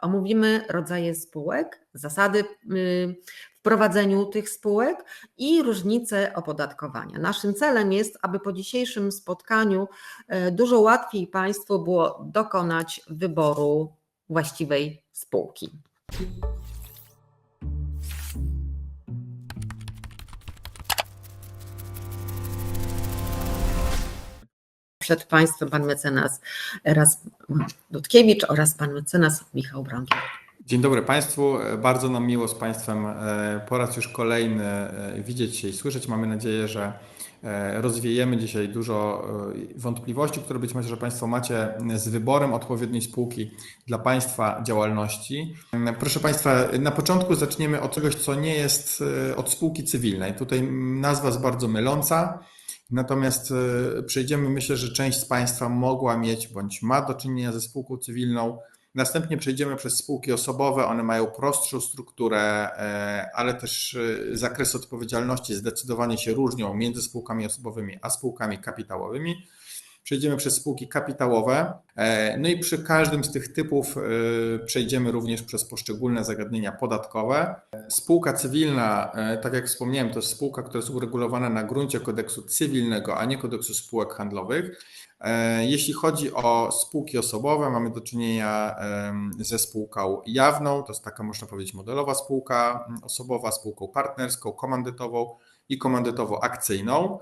Omówimy rodzaje spółek, zasady y, w tych spółek i różnice opodatkowania. Naszym celem jest, aby po dzisiejszym spotkaniu y, dużo łatwiej Państwu było dokonać wyboru właściwej spółki. Przed Państwem pan mecenas Raz Dudkiewicz oraz pan mecenas Michał Brąkiel. Dzień dobry Państwu. Bardzo nam miło z Państwem e, po raz już kolejny e, widzieć się i słyszeć. Mamy nadzieję, że e, rozwiejemy dzisiaj dużo wątpliwości, które być może że Państwo macie z wyborem odpowiedniej spółki dla Państwa działalności. Proszę Państwa, na początku zaczniemy od czegoś, co nie jest od spółki cywilnej. Tutaj nazwa jest bardzo myląca. Natomiast przejdziemy, myślę, że część z Państwa mogła mieć bądź ma do czynienia ze spółką cywilną. Następnie przejdziemy przez spółki osobowe. One mają prostszą strukturę, ale też zakres odpowiedzialności zdecydowanie się różnią między spółkami osobowymi a spółkami kapitałowymi. Przejdziemy przez spółki kapitałowe. No i przy każdym z tych typów przejdziemy również przez poszczególne zagadnienia podatkowe. Spółka cywilna, tak jak wspomniałem, to jest spółka, która jest uregulowana na gruncie kodeksu cywilnego, a nie kodeksu spółek handlowych. Jeśli chodzi o spółki osobowe, mamy do czynienia ze spółką jawną, to jest taka, można powiedzieć, modelowa spółka osobowa, spółką partnerską, komandytową i komandytowo-akcyjną.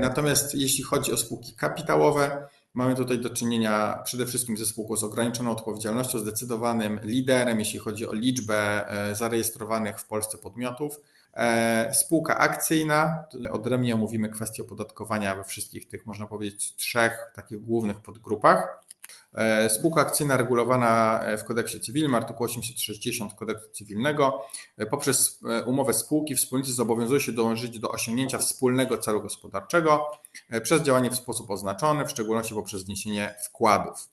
Natomiast jeśli chodzi o spółki kapitałowe, mamy tutaj do czynienia przede wszystkim ze spółką z ograniczoną odpowiedzialnością, zdecydowanym liderem, jeśli chodzi o liczbę zarejestrowanych w Polsce podmiotów. Spółka akcyjna, odrębnie omówimy kwestię opodatkowania we wszystkich tych, można powiedzieć, trzech takich głównych podgrupach. Spółka akcyjna regulowana w kodeksie cywilnym, artykuł 860 kodeksu cywilnego. Poprzez umowę spółki wspólnicy zobowiązują się dążyć do osiągnięcia wspólnego celu gospodarczego przez działanie w sposób oznaczony, w szczególności poprzez wniesienie wkładów.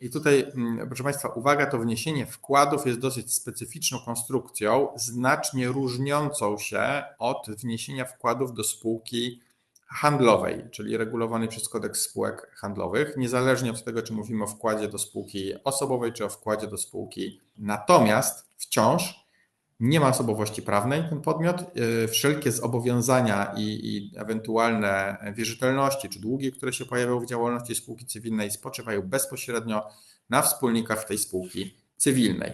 I tutaj, proszę Państwa, uwaga, to wniesienie wkładów jest dosyć specyficzną konstrukcją, znacznie różniącą się od wniesienia wkładów do spółki handlowej, czyli regulowanej przez kodeks spółek handlowych, niezależnie od tego, czy mówimy o wkładzie do spółki osobowej, czy o wkładzie do spółki. Natomiast wciąż nie ma osobowości prawnej ten podmiot. Wszelkie zobowiązania i, i, ewentualne wierzytelności czy długi, które się pojawią w działalności spółki cywilnej, spoczywają bezpośrednio na wspólnikach tej spółki cywilnej.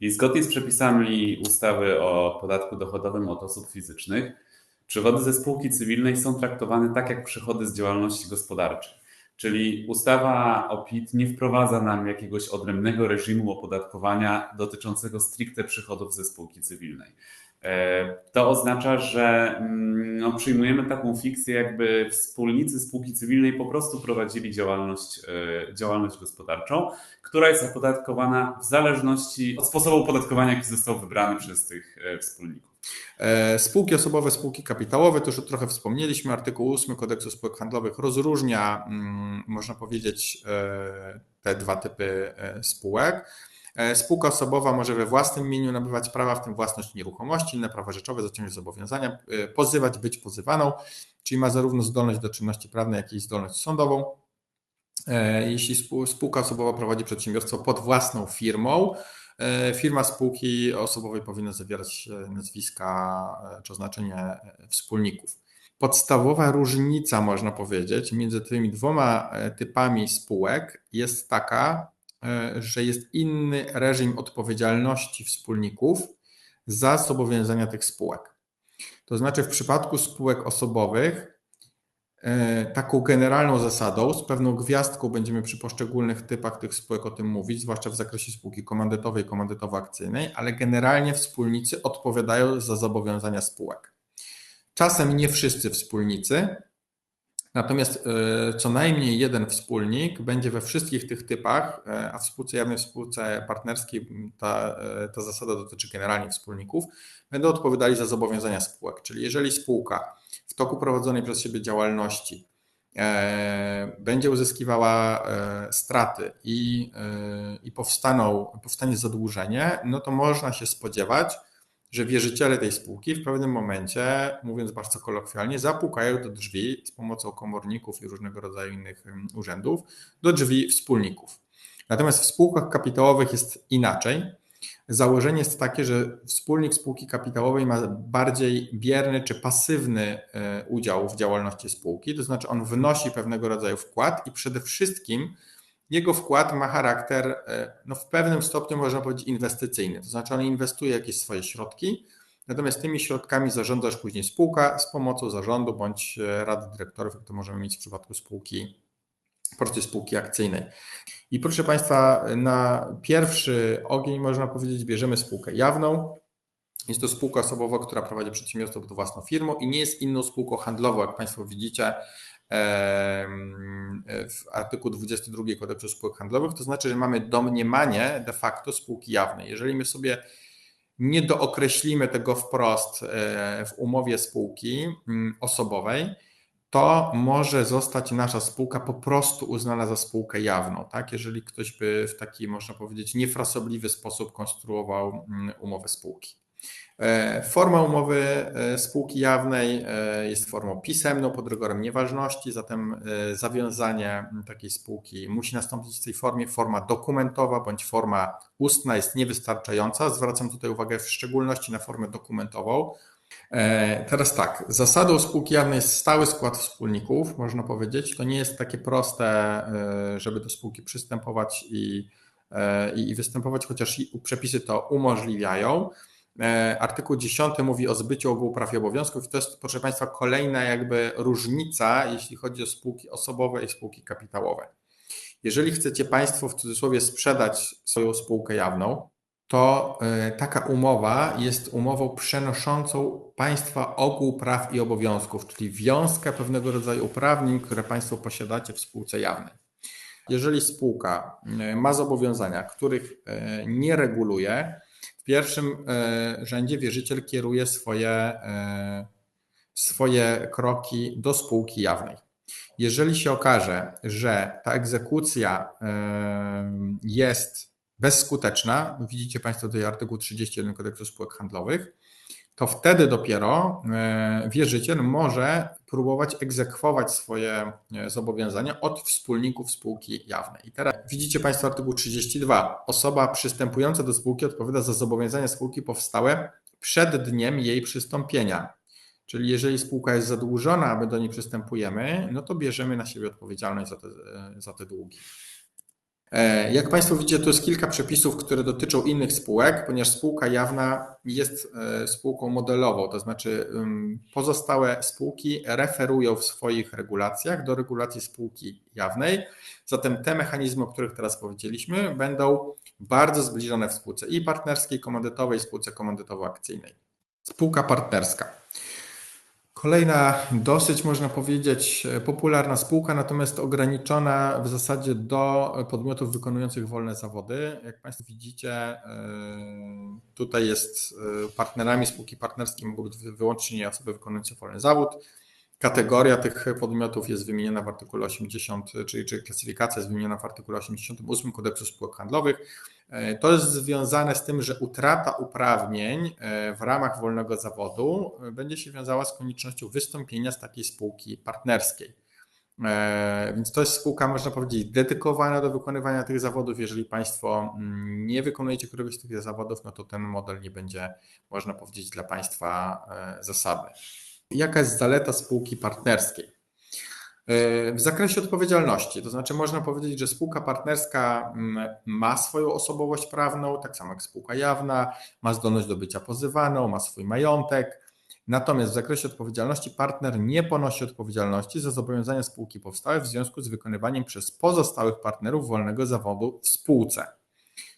I zgodnie z przepisami ustawy o podatku dochodowym od osób fizycznych, przychody ze spółki cywilnej są traktowane tak jak przychody z działalności gospodarczej. Czyli ustawa o PIT nie wprowadza nam jakiegoś odrębnego reżimu opodatkowania dotyczącego stricte przychodów ze spółki cywilnej. To oznacza, że no, przyjmujemy taką fikcję, jakby wspólnicy spółki cywilnej po prostu prowadzili działalność, działalność gospodarczą, która jest opodatkowana w zależności od sposobu opodatkowania, jaki został wybrany przez tych wspólników. Spółki osobowe, spółki kapitałowe, to już trochę wspomnieliśmy, artykuł 8 kodeksu spółek handlowych rozróżnia, można powiedzieć, te dwa typy spółek. Spółka osobowa może we własnym imieniu nabywać prawa, w tym własność nieruchomości, inne prawa rzeczowe, zaciągnąć zobowiązania, pozywać, być pozywaną, czyli ma zarówno zdolność do czynności prawnej, jak i zdolność sądową. Jeśli spółka osobowa prowadzi przedsiębiorstwo pod własną firmą, firma spółki osobowej powinna zawierać nazwiska czy oznaczenie wspólników. Podstawowa różnica, można powiedzieć, między tymi dwoma typami spółek jest taka, że jest inny reżim odpowiedzialności wspólników za zobowiązania tych spółek. To znaczy, w przypadku spółek osobowych, taką generalną zasadą, z pewną gwiazdką będziemy przy poszczególnych typach tych spółek o tym mówić, zwłaszcza w zakresie spółki komandytowej, komandytowo-akcyjnej, ale generalnie wspólnicy odpowiadają za zobowiązania spółek. Czasem nie wszyscy wspólnicy, natomiast co najmniej jeden wspólnik będzie we wszystkich tych typach, a w spółce jawnej, w spółce partnerskiej ta, ta zasada dotyczy generalnie wspólników, będą odpowiadali za zobowiązania spółek. Czyli jeżeli spółka w toku prowadzonej przez siebie działalności będzie uzyskiwała straty i, i powstaną, powstanie zadłużenie, no to można się spodziewać, że wierzyciele tej spółki w pewnym momencie, mówiąc bardzo kolokwialnie, zapukają do drzwi z pomocą komorników i różnego rodzaju innych urzędów, do drzwi wspólników. Natomiast w spółkach kapitałowych jest inaczej. Założenie jest takie, że wspólnik spółki kapitałowej ma bardziej bierny czy pasywny e, udział w działalności spółki, to znaczy on wnosi pewnego rodzaju wkład i przede wszystkim jego wkład ma charakter e, no w pewnym stopniu można powiedzieć inwestycyjny, to znaczy on inwestuje jakieś swoje środki, natomiast tymi środkami zarządza już później spółka z pomocą zarządu bądź e, rady dyrektorów, jak to możemy mieć w przypadku spółki, porcie spółki akcyjnej. I proszę Państwa, na pierwszy ogień można powiedzieć, bierzemy spółkę jawną. Jest to spółka osobowa, która prowadzi przedsiębiorstwo pod własną firmą i nie jest inną spółką handlową, jak Państwo widzicie w artykuł 22 kodeksu spółek handlowych. To znaczy, że mamy domniemanie de facto spółki jawnej. Jeżeli my sobie nie dookreślimy tego wprost e, w umowie spółki mm, osobowej, to może zostać nasza spółka po prostu uznana za spółkę jawną, tak? Jeżeli ktoś by w taki, można powiedzieć, niefrasobliwy sposób konstruował mm, umowę spółki. E, Forma umowy e, spółki jawnej e, jest formą pisemną pod rygorem nieważności, zatem zawiązanie takiej spółki musi nastąpić w tej formie. Forma dokumentowa bądź forma ustna jest niewystarczająca. Zwracam tutaj uwagę w szczególności na formę dokumentową. E, Teraz tak, zasadą spółki jawnej jest stały skład wspólników, można powiedzieć. To nie jest takie proste, e, żeby do spółki przystępować i, e, i i występować, chociaż przepisy to umożliwiają. Artykuł 10 mówi o zbyciu ogółu praw i obowiązków to jest, proszę Państwa, kolejna jakby różnica, jeśli chodzi o spółki osobowe i spółki kapitałowe. Jeżeli chcecie Państwo w cudzysłowie sprzedać swoją spółkę jawną, to e, taka umowa jest umową przenoszącą Państwa ogół praw i obowiązków, czyli wiązkę pewnego rodzaju uprawnień, które Państwo posiadacie w spółce jawnej. Jeżeli spółka e, ma zobowiązania, których e, nie reguluje, w pierwszym rzędzie wierzyciel kieruje swoje, swoje kroki do spółki jawnej. Jeżeli się okaże, że ta egzekucja jest bezskuteczna, widzicie Państwo tutaj artykuł 31 kodeksu spółek handlowych, to wtedy dopiero e, wierzyciel może próbować egzekwować swoje e, zobowiązania od wspólników spółki jawnej. I teraz widzicie Państwo artykuł 32. Osoba przystępująca do spółki odpowiada za zobowiązania spółki powstałe przed dniem jej przystąpienia. Czyli jeżeli spółka jest zadłużona, a my do niej przystępujemy, no to bierzemy na siebie odpowiedzialność za te, e, za te długi. E, Jak Państwo widzicie, to jest kilka przepisów, które dotyczą innych spółek, ponieważ spółka jawna jest e, spółką modelową, to znaczy pozostałe spółki referują w swoich regulacjach do regulacji spółki jawnej. Zatem te mechanizmy, o których teraz powiedzieliśmy, będą bardzo zbliżone w spółce i partnerskiej, komandytowej, i spółce komandytowo-akcyjnej. Spółka partnerska. Kolejna dosyć, można powiedzieć, popularna spółka, natomiast ograniczona w zasadzie do podmiotów wykonujących wolne zawody. Jak Państwo widzicie, yy, tutaj jest yy, partnerami spółki partnerskiej mogą być wyłącznie osoby wykonujące wolny zawód. Kategoria tych podmiotów jest wymieniona w artykule 80, czyli, czyli klasyfikacja jest wymieniona w artykule 88 kodeksu spółek handlowych. E, To jest związane z tym, że utrata uprawnień e, w ramach wolnego zawodu e, będzie się wiązała z koniecznością wystąpienia z takiej spółki partnerskiej. Więc to jest spółka, można powiedzieć, dedykowana do wykonywania tych zawodów. Jeżeli Państwo mm, nie wykonujecie któregoś z tych zawodów, no to ten model nie będzie, można powiedzieć, dla Państwa zasadny. Jaka jest zaleta spółki partnerskiej? W zakresie odpowiedzialności, to znaczy można powiedzieć, że spółka partnerska mm, ma swoją osobowość prawną, tak samo jak spółka jawna, ma zdolność do bycia pozywaną, ma swój majątek. Natomiast w zakresie odpowiedzialności partner nie ponosi odpowiedzialności za zobowiązania spółki powstałe w związku z wykonywaniem przez pozostałych partnerów wolnego zawodu w spółce.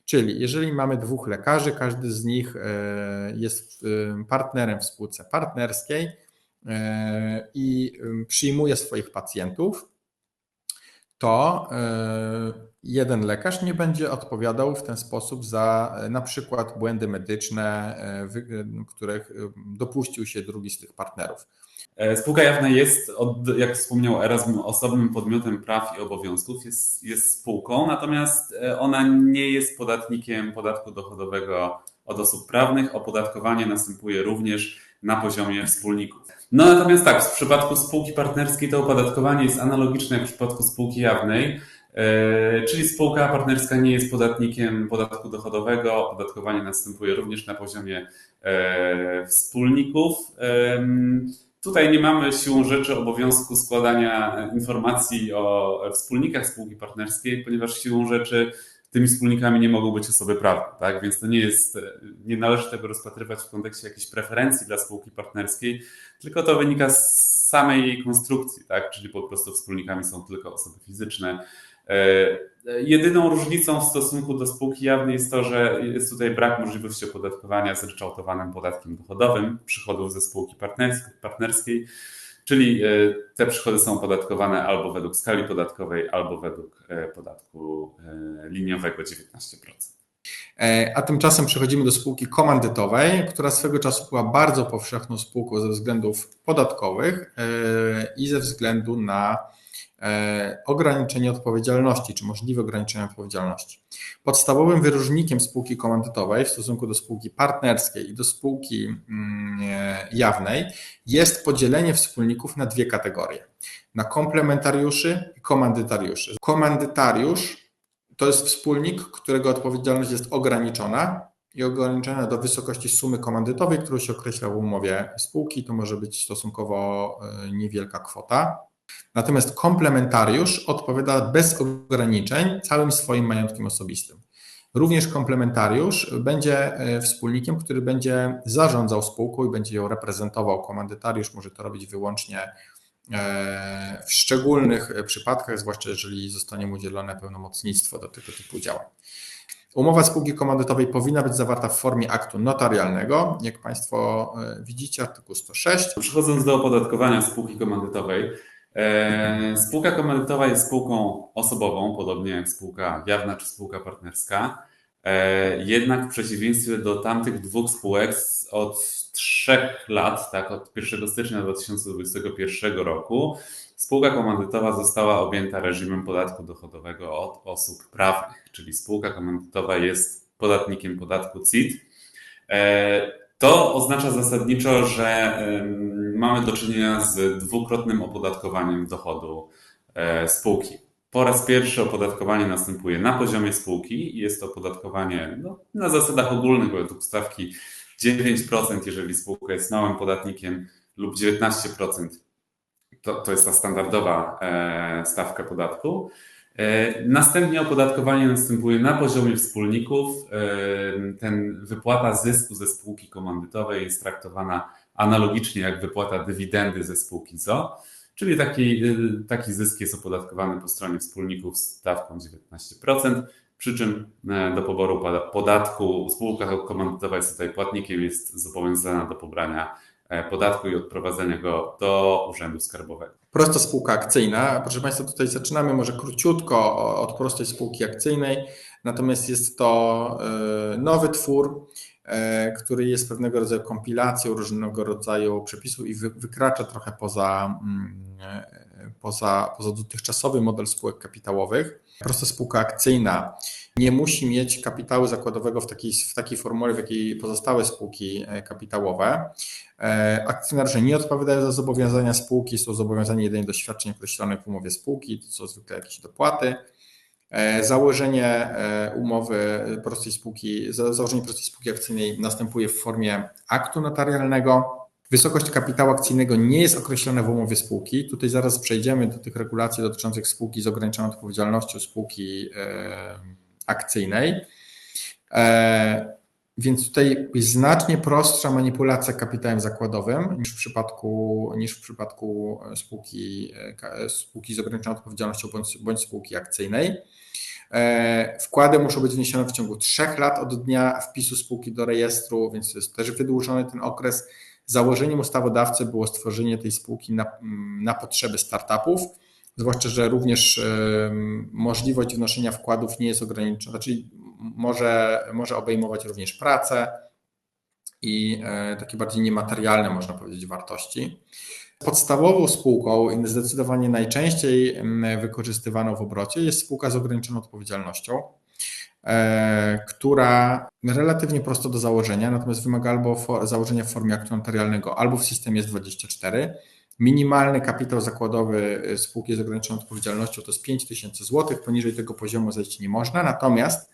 Czyli jeżeli mamy dwóch lekarzy, każdy z nich e, jest e, partnerem w spółce partnerskiej, i przyjmuje swoich pacjentów, to e, jeden lekarz nie będzie odpowiadał w ten sposób za e, na przykład błędy medyczne, e, których dopuścił się drugi z tych partnerów. E, Spółka jawna jest, jak wspomniał Erasm, osobnym podmiotem praw i obowiązków, jest, jest spółką, natomiast e, ona nie jest podatnikiem podatku dochodowego od osób prawnych. Opodatkowanie następuje również na poziomie wspólników. No natomiast tak, w przypadku spółki partnerskiej to opodatkowanie jest analogiczne jak w przypadku spółki jawnej. E, Czyli spółka partnerska nie jest podatnikiem podatku dochodowego. Opodatkowanie następuje również na poziomie e, wspólników. Tutaj nie mamy siłą rzeczy obowiązku składania informacji o wspólnikach spółki partnerskiej, ponieważ siłą rzeczy tymi wspólnikami nie mogą być osoby prawne, tak? Więc to nie jest, nie należy tego rozpatrywać w kontekście jakichś preferencji dla spółki partnerskiej, tylko to wynika z samej jej konstrukcji, tak? Czyli po prostu wspólnikami są tylko osoby fizyczne. E, Jedyną różnicą w stosunku do spółki jawnej jest to, że jest tutaj brak możliwości opodatkowania zryczałtowanym podatkiem dochodowym przychodów ze spółki partners- partnerskiej, czyli e, te przychody są opodatkowane albo według skali podatkowej, albo według e, podatku e, liniowego 19%. E, A tymczasem przechodzimy do spółki komandytowej, która swego czasu była bardzo powszechną spółką ze względów podatkowych i ze względu na ograniczenie odpowiedzialności, czy możliwe ograniczenie odpowiedzialności. Podstawowym wyróżnikiem spółki komandytowej w stosunku do spółki partnerskiej i do spółki mm, e, jawnej jest podzielenie wspólników na dwie kategorie: na komplementariuszy i komandytariuszy. Komandytariusz to jest wspólnik, którego odpowiedzialność jest ograniczona i ograniczona do wysokości sumy komandytowej, którą się określa w umowie spółki. To może być stosunkowo e, niewielka kwota. Natomiast komplementariusz odpowiada bez ograniczeń całym swoim majątkiem osobistym. Również komplementariusz będzie e, wspólnikiem, który będzie zarządzał spółką i będzie ją reprezentował. Komandytariusz może to robić wyłącznie e, w szczególnych przypadkach, zwłaszcza jeżeli zostanie mu udzielone pełnomocnictwo do tego typu działań. Umowa spółki komandytowej powinna być zawarta w formie aktu notarialnego. Jak Państwo e, widzicie, artykuł 106. Przechodząc do opodatkowania spółki komandytowej. E, Spółka komandytowa jest spółką osobową, podobnie jak spółka jawna czy spółka partnerska. E, Jednak w przeciwieństwie do tamtych dwóch spółek od trzech lat, tak, od 1 stycznia 2021 roku, spółka komandytowa została objęta reżimem podatku dochodowego od osób prawnych, czyli spółka komandytowa jest podatnikiem podatku CIT. E, To oznacza zasadniczo, że mamy do czynienia z dwukrotnym opodatkowaniem dochodu e, spółki. Po raz pierwszy opodatkowanie następuje na poziomie spółki i jest to opodatkowanie no, na zasadach ogólnych, według stawki 9%, jeżeli spółka jest małym podatnikiem, lub 19%. To, to jest ta standardowa e, stawka podatku. E, Następnie opodatkowanie następuje na poziomie wspólników. Ten wypłata zysku ze spółki komandytowej jest traktowana analogicznie jak wypłata dywidendy ze spółki ZO, czyli taki, e, taki zysk jest opodatkowany po stronie wspólników stawką 19%, przy czym e, do poboru podatku spółka komandytowa jest tutaj płatnikiem, jest zobowiązana do pobrania e, podatku i odprowadzenia go do Urzędu Skarbowego. Prosta spółka akcyjna. Proszę Państwa, tutaj zaczynamy może króciutko od prostej spółki akcyjnej, natomiast jest to e, nowy twór, który jest pewnego rodzaju kompilacją różnego rodzaju przepisów i wy- wykracza trochę poza, mm, e, poza, poza dotychczasowy model spółek kapitałowych. Prosta spółka akcyjna nie musi mieć kapitału zakładowego w takiej, w takiej formule, w jakiej pozostałe spółki e, kapitałowe. E, Akcjonariusze nie odpowiadają za zobowiązania spółki, są zobowiązani jedynie do świadczeń określonych w umowie spółki, to są zwykle jakieś dopłaty. E, Założenie e, umowy prostej spółki, za- założenie prostej spółki akcyjnej następuje w formie aktu notarialnego. Wysokość kapitału akcyjnego nie jest określona w umowie spółki. Tutaj zaraz przejdziemy do tych regulacji dotyczących spółki z ograniczoną odpowiedzialnością, spółki e, akcyjnej. Więc tutaj jest znacznie prostsza manipulacja kapitałem zakładowym niż w przypadku, niż w przypadku spółki, e, spółki z ograniczoną odpowiedzialnością bądź, bądź spółki akcyjnej. E, Wkłady muszą być wniesione w ciągu trzech lat od dnia wpisu spółki do rejestru, więc jest też wydłużony ten okres. Założeniem ustawodawcy było stworzenie tej spółki na, na potrzeby startupów, zwłaszcza, że również możliwość wnoszenia wkładów nie jest ograniczona, czyli może, może obejmować również pracę i e, takie bardziej niematerialne, można powiedzieć, wartości. Podstawową spółką, i zdecydowanie najczęściej wykorzystywaną w obrocie, jest spółka z ograniczoną odpowiedzialnością, e, która relatywnie prosto do założenia, natomiast wymaga albo założenia w formie aktu notarialnego, albo w systemie S24. Minimalny kapitał zakładowy spółki z ograniczoną odpowiedzialnością to jest 5 tysięcy złotych, poniżej tego poziomu zejść nie można, natomiast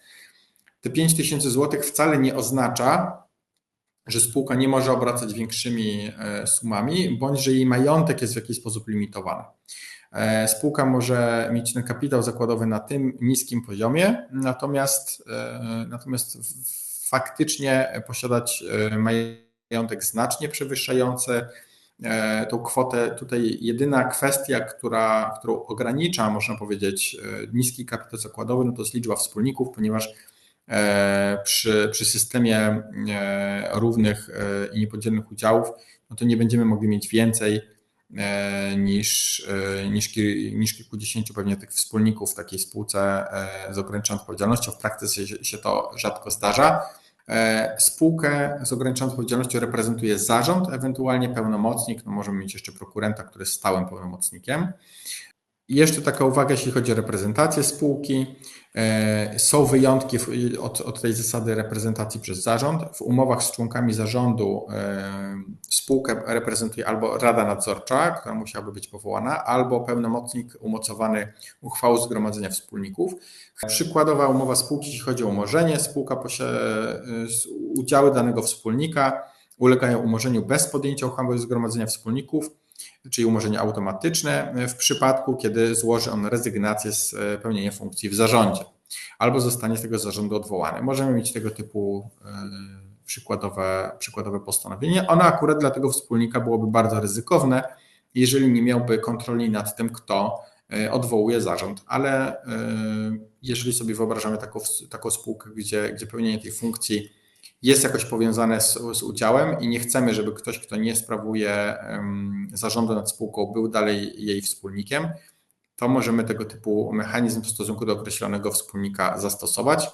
te 5 tysięcy złotych wcale nie oznacza, że spółka nie może obracać większymi e, sumami, bądź że jej majątek jest w jakiś sposób limitowany. E, Spółka może mieć ten kapitał zakładowy na tym niskim poziomie, natomiast, e, natomiast faktycznie posiadać majątek znacznie przewyższający tą kwotę. Tutaj jedyna kwestia, która, którą ogranicza, można powiedzieć, niski kapitał zakładowy, no to jest liczba wspólników, ponieważ przy, przy systemie e, równych e, i niepodzielnych udziałów, no to nie będziemy mogli mieć więcej e, niż, e, niż, niż kilkudziesięciu pewnie tych wspólników w takiej spółce e, z ograniczoną odpowiedzialnością. W praktyce się, to rzadko zdarza. E, Spółkę z ograniczoną odpowiedzialnością reprezentuje zarząd, ewentualnie pełnomocnik. No możemy mieć jeszcze prokurenta, który jest stałym pełnomocnikiem. I jeszcze taka uwaga, jeśli chodzi o reprezentację spółki. E, Są wyjątki od, od tej zasady reprezentacji przez zarząd. W umowach z członkami zarządu e, spółkę reprezentuje albo Rada Nadzorcza, która musiałaby być powołana, albo pełnomocnik umocowany uchwałą Zgromadzenia Wspólników. Przykładowa umowa spółki, jeśli chodzi o umorzenie, spółka posiada udziały danego wspólnika ulegają umorzeniu bez podjęcia uchwały Zgromadzenia Wspólników, czyli umorzenie automatyczne w przypadku, kiedy złoży on rezygnację z e, pełnienia funkcji w zarządzie albo zostanie z tego zarządu odwołany. Możemy mieć tego typu e, przykładowe, przykładowe postanowienie. Ono akurat dla tego wspólnika byłoby bardzo ryzykowne, jeżeli nie miałby kontroli nad tym, kto e, odwołuje zarząd, ale e, jeżeli sobie wyobrażamy taką, taką spółkę, gdzie, gdzie pełnienie tej funkcji jest jakoś powiązane z, z udziałem i nie chcemy, żeby ktoś, kto nie sprawuje zarządu nad spółką, był dalej jej wspólnikiem, to możemy tego typu mechanizm w stosunku do określonego wspólnika zastosować.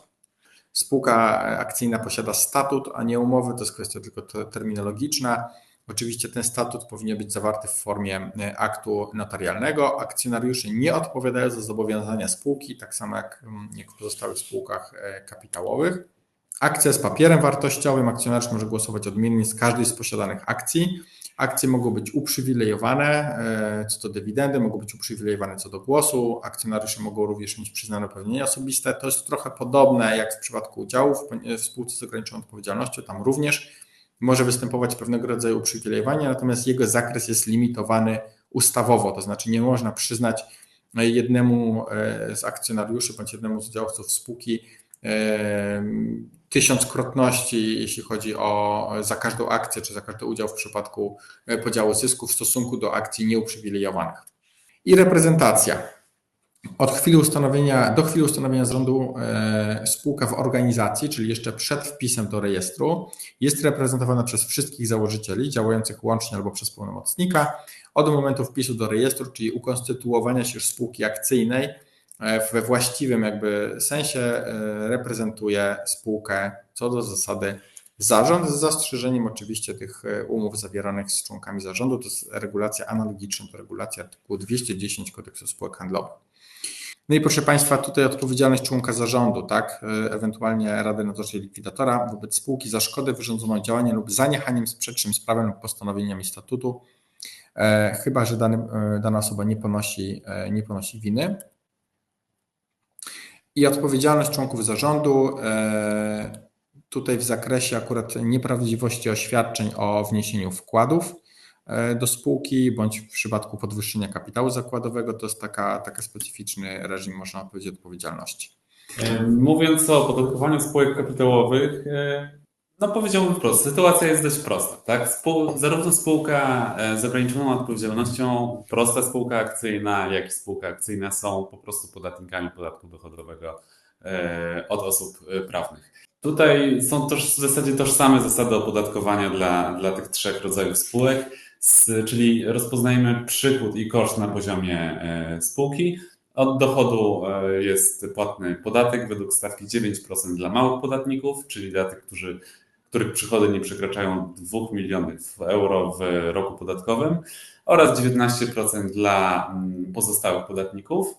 Spółka akcyjna posiada statut, a nie umowy, to jest kwestia tylko te- terminologiczna. Oczywiście ten statut powinien być zawarty w formie e, aktu notarialnego. Akcjonariusze nie odpowiadają za zobowiązania spółki, tak samo jak, mm, jak w pozostałych spółkach e, kapitałowych. Akcja jest papierem wartościowym, akcjonariusz może głosować odmiennie z każdej z posiadanych akcji. Akcje mogą być uprzywilejowane e, co do dywidendy, mogą być uprzywilejowane co do głosu. Akcjonariusze mogą również mieć przyznane uprawnienia osobiste. To jest trochę podobne jak w przypadku udziałów w spółce z ograniczoną odpowiedzialnością. Tam również może występować pewnego rodzaju uprzywilejowanie, natomiast jego zakres jest limitowany ustawowo, to znaczy nie można przyznać jednemu e, z akcjonariuszy bądź jednemu z udziałowców spółki e, tysiąckrotności, jeśli chodzi o za każdą akcję czy za każdy udział w przypadku e, podziału zysku w stosunku do akcji nieuprzywilejowanych. I reprezentacja. Od chwili ustanowienia, do chwili ustanowienia zarządu e, spółka w organizacji, czyli jeszcze przed wpisem do rejestru, jest reprezentowana przez wszystkich założycieli działających łącznie albo przez pełnomocnika. Od momentu wpisu do rejestru, czyli ukonstytuowania się spółki akcyjnej, we właściwym jakby sensie e, reprezentuje spółkę co do zasady zarząd, z zastrzeżeniem oczywiście tych e, umów zawieranych z członkami zarządu. To jest regulacja analogiczna do regulacji artykułu 210 kodeksu spółek handlowych. No i proszę Państwa, tutaj odpowiedzialność członka zarządu, tak, e, ewentualnie Rady Nadzorczej Likwidatora wobec spółki za szkodę wyrządzoną działaniem lub zaniechaniem sprzecznym z prawem lub postanowieniami statutu, e, chyba że dany, e, dana osoba nie ponosi, e, nie ponosi winy. I odpowiedzialność członków zarządu e, tutaj w zakresie akurat nieprawdziwości oświadczeń o wniesieniu wkładów e, do spółki, bądź w przypadku podwyższenia kapitału zakładowego, to jest taka, taka specyficzny reżim, można powiedzieć, odpowiedzialności. E, Mówiąc o opodatkowaniu spółek kapitałowych, no powiedziałbym wprost, sytuacja jest dość prosta. Tak? Spół, zarówno spółka e, z ograniczoną odpowiedzialnością, prosta spółka akcyjna, jak i spółka akcyjna są po prostu podatnikami podatku dochodowego e, od osób e, prawnych. Tutaj są też w zasadzie tożsame zasady opodatkowania dla, dla tych trzech rodzajów spółek, z, czyli rozpoznajemy przychód i koszt na poziomie spółki, od dochodu jest płatny podatek według stawki 9% dla małych podatników, czyli dla tych, którzy, których przychody nie przekraczają 2 milionów euro w roku podatkowym oraz 19% dla mm, pozostałych podatników.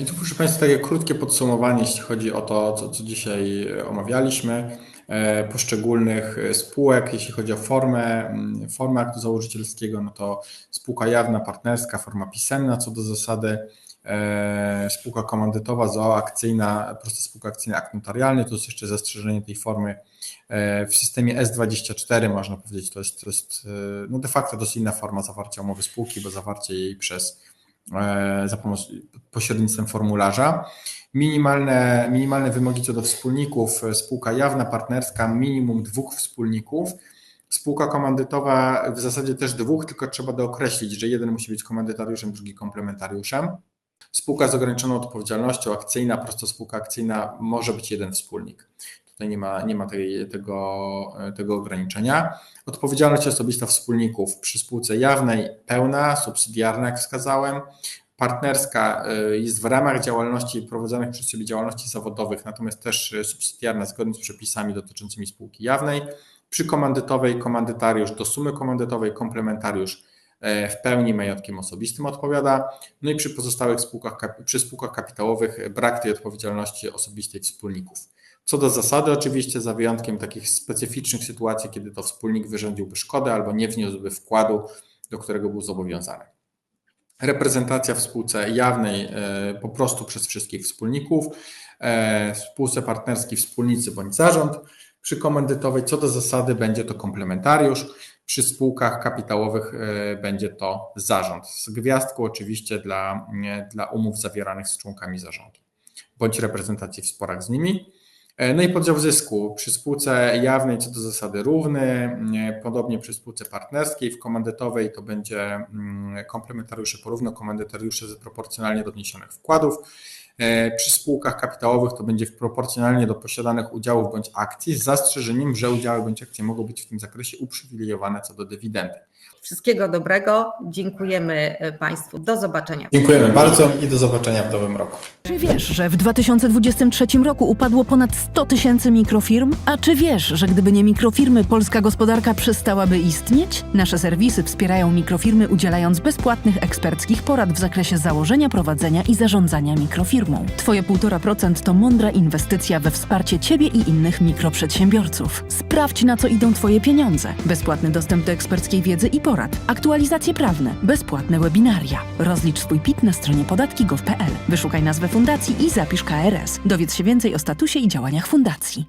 I tu proszę Państwa takie krótkie podsumowanie, jeśli chodzi o to, co, co dzisiaj omawialiśmy, e, poszczególnych spółek, jeśli chodzi o formę, mm, formę aktu założycielskiego, no to spółka jawna, partnerska, forma pisemna co do zasady, e, spółka komandytowa, ZOO akcyjna, prosta spółka akcyjna, akt notarialny, to jest jeszcze zastrzeżenie tej formy e, w systemie S24 można powiedzieć, to jest, to jest e, no de facto dosyć inna forma zawarcia umowy spółki, bo zawarcie jej przez e, za pomocą pośrednictwem formularza. Minimalne, minimalne wymogi co do wspólników, e, spółka jawna, partnerska, minimum dwóch wspólników. Spółka komandytowa w zasadzie też dwóch, tylko trzeba dookreślić, że jeden musi być komandytariuszem, drugi komplementariuszem. Spółka z ograniczoną odpowiedzialnością akcyjna, prosta spółka akcyjna może być jeden wspólnik. Tutaj nie ma, nie ma tej, tego, tego ograniczenia. Odpowiedzialność osobista wspólników przy spółce jawnej pełna, subsydiarna, jak wskazałem. Partnerska y, jest w ramach działalności prowadzonych przez siebie działalności zawodowych, natomiast też y, subsydiarna zgodnie z przepisami dotyczącymi spółki jawnej. Przy komandytowej komandytariusz do sumy komandytowej, komplementariusz w pełni majątkiem osobistym odpowiada. No i przy pozostałych spółkach, przy spółkach kapitałowych brak tej odpowiedzialności osobistej wspólników. Co do zasady, oczywiście, za wyjątkiem takich specyficznych sytuacji, kiedy to wspólnik wyrządziłby szkodę albo nie wniósłby wkładu, do którego był zobowiązany. Reprezentacja w spółce jawnej e, po prostu przez wszystkich wspólników, e, w spółce partnerskiej wspólnicy bądź zarząd, przy komandytowej co do zasady będzie to komplementariusz, przy spółkach kapitałowych e, będzie to zarząd. Z gwiazdką oczywiście dla, nie, dla umów zawieranych z członkami zarządu bądź reprezentacji w sporach z nimi. E, No i podział zysku przy spółce jawnej co do zasady równy, nie, podobnie przy spółce partnerskiej, w komandytowej to będzie mm, komplementariusze porówno, komandytariusze proporcjonalnie do wniesionych wkładów. E, Przy spółkach kapitałowych to będzie proporcjonalnie do posiadanych udziałów bądź akcji, z zastrzeżeniem, że udziały bądź akcje mogą być w tym zakresie uprzywilejowane co do dywidendy. Wszystkiego dobrego. Dziękujemy e, Państwu. Do zobaczenia. Dziękujemy bardzo i do zobaczenia w nowym roku. Czy wiesz, że w 2023 roku upadło ponad 100 tysięcy mikrofirm? A czy wiesz, że gdyby nie mikrofirmy, polska gospodarka przestałaby istnieć? Nasze serwisy wspierają mikrofirmy, udzielając bezpłatnych eksperckich porad w zakresie założenia, prowadzenia i zarządzania mikrofirmą. Twoje 1,5% to mądra inwestycja we wsparcie Ciebie i innych mikroprzedsiębiorców. Sprawdź, na co idą Twoje pieniądze. Bezpłatny dostęp do eksperckiej wiedzy i porad. Aktualizacje prawne. Bezpłatne webinaria. Rozlicz swój PIT na stronie podatki.gov.pl. Wyszukaj nazwę fundacji i zapisz KRS. Dowiedz się więcej o statusie i działaniach fundacji.